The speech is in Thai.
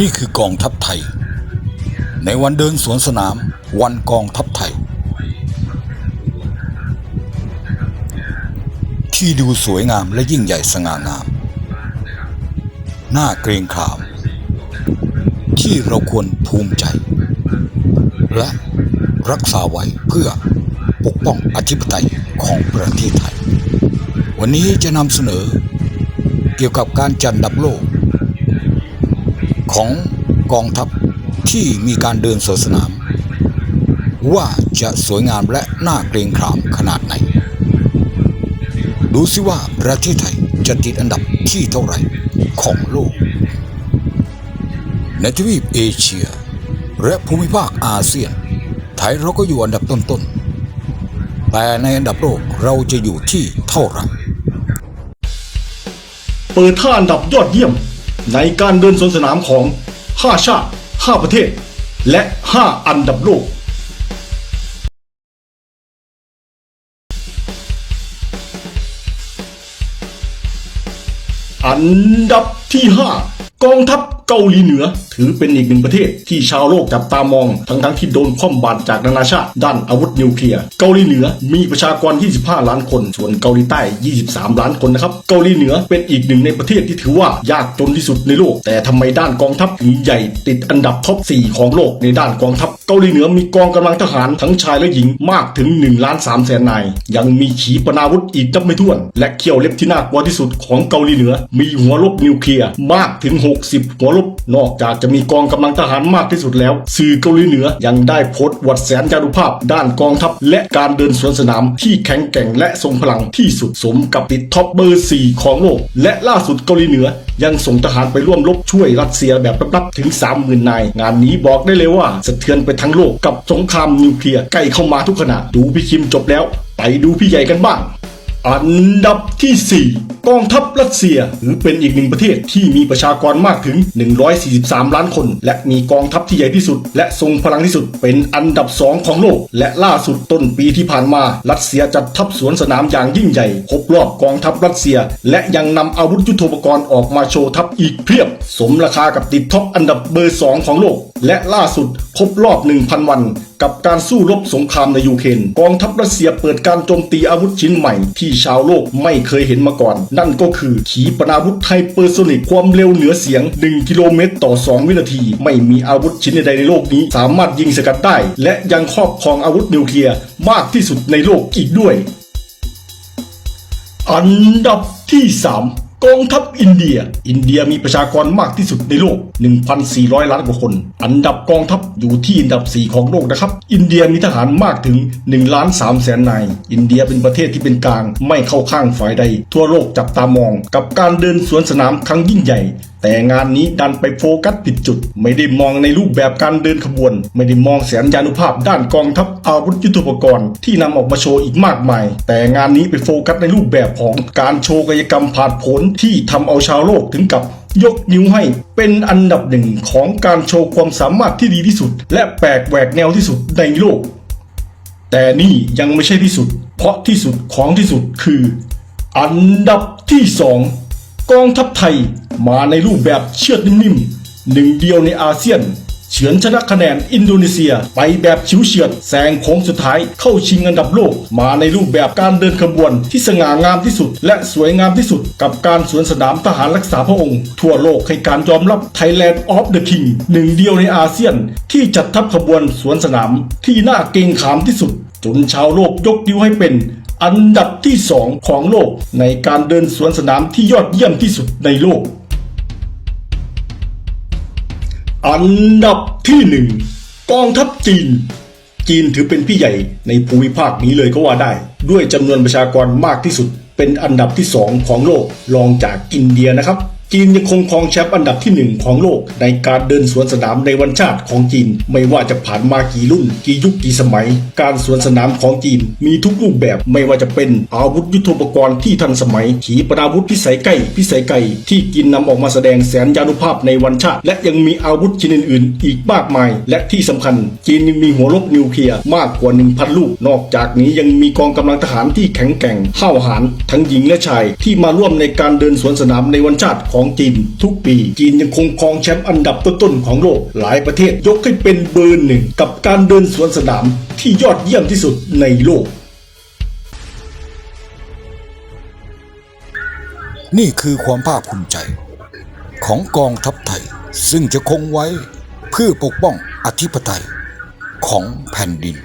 นี่คือกองทัพไทย ในวันเดินสวนสนามวันกองทัพไทย ที่ดูสวยงามและยิ่งใหญ่สง่างาม หน่าเกรงขาม ที่เราควรภูมิใจ และรักษาไว้เพื่อปกป้องอธิปไตยของประเทศไทย วันนี้จะนำเสนอเกี่ยวกับการจัดนดับโลก ของกองทัพที่มีการเดินสวนสนาม ว่าจะสวยงามและน่าเกรงขามขนาดไหน ดูสิว่าประเทศไทยจะติดอันดับที่เท่าไหร่ของโลก ในทวีปเอเชีย และภูมิภาคอาเซียน ไทยเราก็อยู่อันดับต้นๆ แต่ในอันดับโลกเราจะอยู่ที่เท่าไหร่เปิดท่าอันดับยอดเยี่ยม ในการเดินสวนสนามของ 5 ชาติ 5 ประเทศ และ 5 อันดับโลก อันดับที่ 5 กองทัพ เกาหลีเหนือ ถือเป็นอีกหนึ่งประเทศที่ชาวโลกจับตามอง ทั้งทั้งๆที่โดนคว่ำบาตรจากนานาชาติ ด้านอาวุธนิวเคลียร์เกาหลีเหนือมีประชากร 25 ล้านคน ส่วนเกาหลีใต้ 23 ล้านคนนะครับเกาหลีเหนือเป็นอีกหนึ่งในประเทศที่ถือว่ายากจนที่สุดในโลก แต่ทำไมด้านกองทัพถึงใหญ่ติดอันดับท็อป 4 ของโลกในด้านกองทัพเกาหลีเหนือมีกองกำลังทหารทั้งชายและหญิงมากถึง1ล้าน3แสนนาย ยังมีขีปนาวุธอีกนับไม่ถ้วน และเขี้ยวเล็บที่น่ากลัวที่สุดของเกาหลีเหนือ มีหัวรบนิวเคลียร์มากถึง 60 หัวรบ นอกจากจะมีกองกำลังทหารมากที่สุดแล้ว สื่อเกาหลีเหนือยังได้โพสต์วัดแสนจารุภาพ ด้านกองทัพ และการเดินสวนสนามที่แข็งแกร่งและทรงพลังที่สุดสมกับติดท็อปเบอร์ 4 ของโลก และล่าสุดเกาหลีเหนือยังส่งทหารไปร่วมรบช่วยรัสเซียแบบลับๆถึง 30,000 นาย งานนี้บอกได้เลยว่าสะเทือนไปทั้งโลกกับสงครามนิวเคลียร์ใกล้เข้ามาทุกขณะดูพี่คิมจบแล้ว ไปดูพี่ใหญ่กันบ้าง อันดับที่ 4 กองทัพรัสเซียถือเป็นอีกหนึ่งประเทศที่มีประชากรมากถึง 143 ล้านคน และมีกองทัพที่ใหญ่ที่สุด และทรงพลังที่สุดเป็นอันดับ 2 ของโลก และล่าสุดต้นปีที่ผ่านมา รัสเซียจัดทัพสวนสนามอย่างยิ่งใหญ่ครบรอบกองทัพรัสเซีย และยังนำอาวุธยุทโธปกรณ์ออกมาโชว์ทัพอีกเพียบ สมราคากับติดท็อปอันดับเบอร์ 2 ของโลก และล่าสุดครบรอบ 1,000 วัน กับการสู้รบสงครามในยูเครนกองทัพรัสเซียเปิดการโจมตีอาวุธชิ้นใหม่ที่ชาวโลกไม่เคยเห็นมาก่อนนั่นก็คือขีปนาวุธไฮเปอร์โซนิกความเร็วเหนือเสียง 1 กิโลเมตรต่อ 2 วินาที ไม่มีอาวุธชิ้นใดในโลกนี้ สามารถยิงสกัดได้ และยังครอบครองอาวุธนิวเคลียร์มากที่สุดในโลกอีกด้วย อันดับที่ 3 กองทัพอินเดีย อินเดียมีประชากรมากที่สุดในโลก 1,400 ล้านกว่าคน อันดับกองทัพอยู่ที่อันดับ 4 ของโลกนะครับ อินเดียมีทหารมากถึง1ล้าน3แสนนาย อินเดียเป็นประเทศที่เป็นกลาง ไม่เข้าข้างฝ่ายใด ทั่วโลกจับตามอง กับการเดินสวนสนามครั้งยิ่งใหญ่ แต่งานนี้ดันไปโฟกัสผิดจุด ไม่ได้มองในรูปแบบการเดินขบวน ไม่ได้มองแสนยานุภาพด้านกองทัพอาวุธยุทโธปกรณ์ที่นำออกมาโชว์อีกมากมาย แต่งานนี้ไปโฟกัสในรูปแบบของการโชว์กายกรรมผ่าดโผนที่ทำเอาชาวโลกถึงกับยกนิ้วให้เป็นอันดับหนึ่งของการโชว์ความสามารถที่ดีที่สุด และแปลกแหวกแนวที่สุดในโลก แต่นี่ยังไม่ใช่ที่สุด เพราะที่สุดของที่สุดคือ อันดับที่สองกองทัพไทย มาในรูปแบบเชือดนิ่มๆหนึ่งเดียวในอาเซียน เฉือนชนะคะแนนอินโดนีเซียไปแบบชิวเฉียดแซงโค้งสุดท้ายเข้าชิงอันดับโลก มาในรูปแบบการเดินขบวนที่สง่างามที่สุด และสวยงามที่สุดกับการสวนสนามทหารรักษาพระองค์ ทั่วโลกให้การยอมรับ Thailand of the King หนึ่งเดียวในอาเซียน ที่จัดทัพขบวนสวนสนามที่น่าเกรงขามที่สุด จนชาวโลกยกนิ้วให้เป็นอันดับที่สองของโลกในการเดินสวนสนามที่ยอดเยี่ยมที่สุดในโลก อันดับที่หนึ่งกองทัพจีน จีนถือเป็นพี่ใหญ่ในภูมิภาคนี้เลยก็ว่าได้ ด้วยจำนวนประชากรมากที่สุด เป็นอันดับที่สองของโลกรองจากอินเดียนะครับ จีนยังคงครองแชมป์อันดับที่หนึ่งของโลก ในการเดินสวนสนามในวันชาติของจีน ไม่ว่าจะผ่านมากี่รุ่นกี่ยุคกี่สมัย การสวนสนามของจีนมีทุกรูปแบบไม่ว่าจะเป็นอาวุธยุทโธปกรณ์ที่ทันสมัย ขีปนาวุธพิสัยใกล้พิสัยไกลที่จีนนำออกมาแสดงแสนยานุภาพในวันชาติ และยังมีอาวุธชนิดอื่นๆ อีกมากมาย และที่สำคัญ จีนยังมีหัวรบนิวเคลียร์มากกว่า 1,000 ลูก นอกจากนี้ยังมีกองกำลังทหารที่แข็งแกร่งห้าวหาญทั้งหญิงและชายที่มาร่วมในการเดินสวนสนามในวันชาติของของจีนทุกปี จีนยังคงครองแชมป์อันดับต้นๆของโลก หลายประเทศยกให้เป็นเบอร์หนึ่งกับการเดินสวนสนามที่ยอดเยี่ยมที่สุดในโลก นี่คือความภาคภูมิใจ ของกองทัพไทย ซึ่งจะคงไว้เพื่อปกป้องอธิปไตยของแผ่นดิน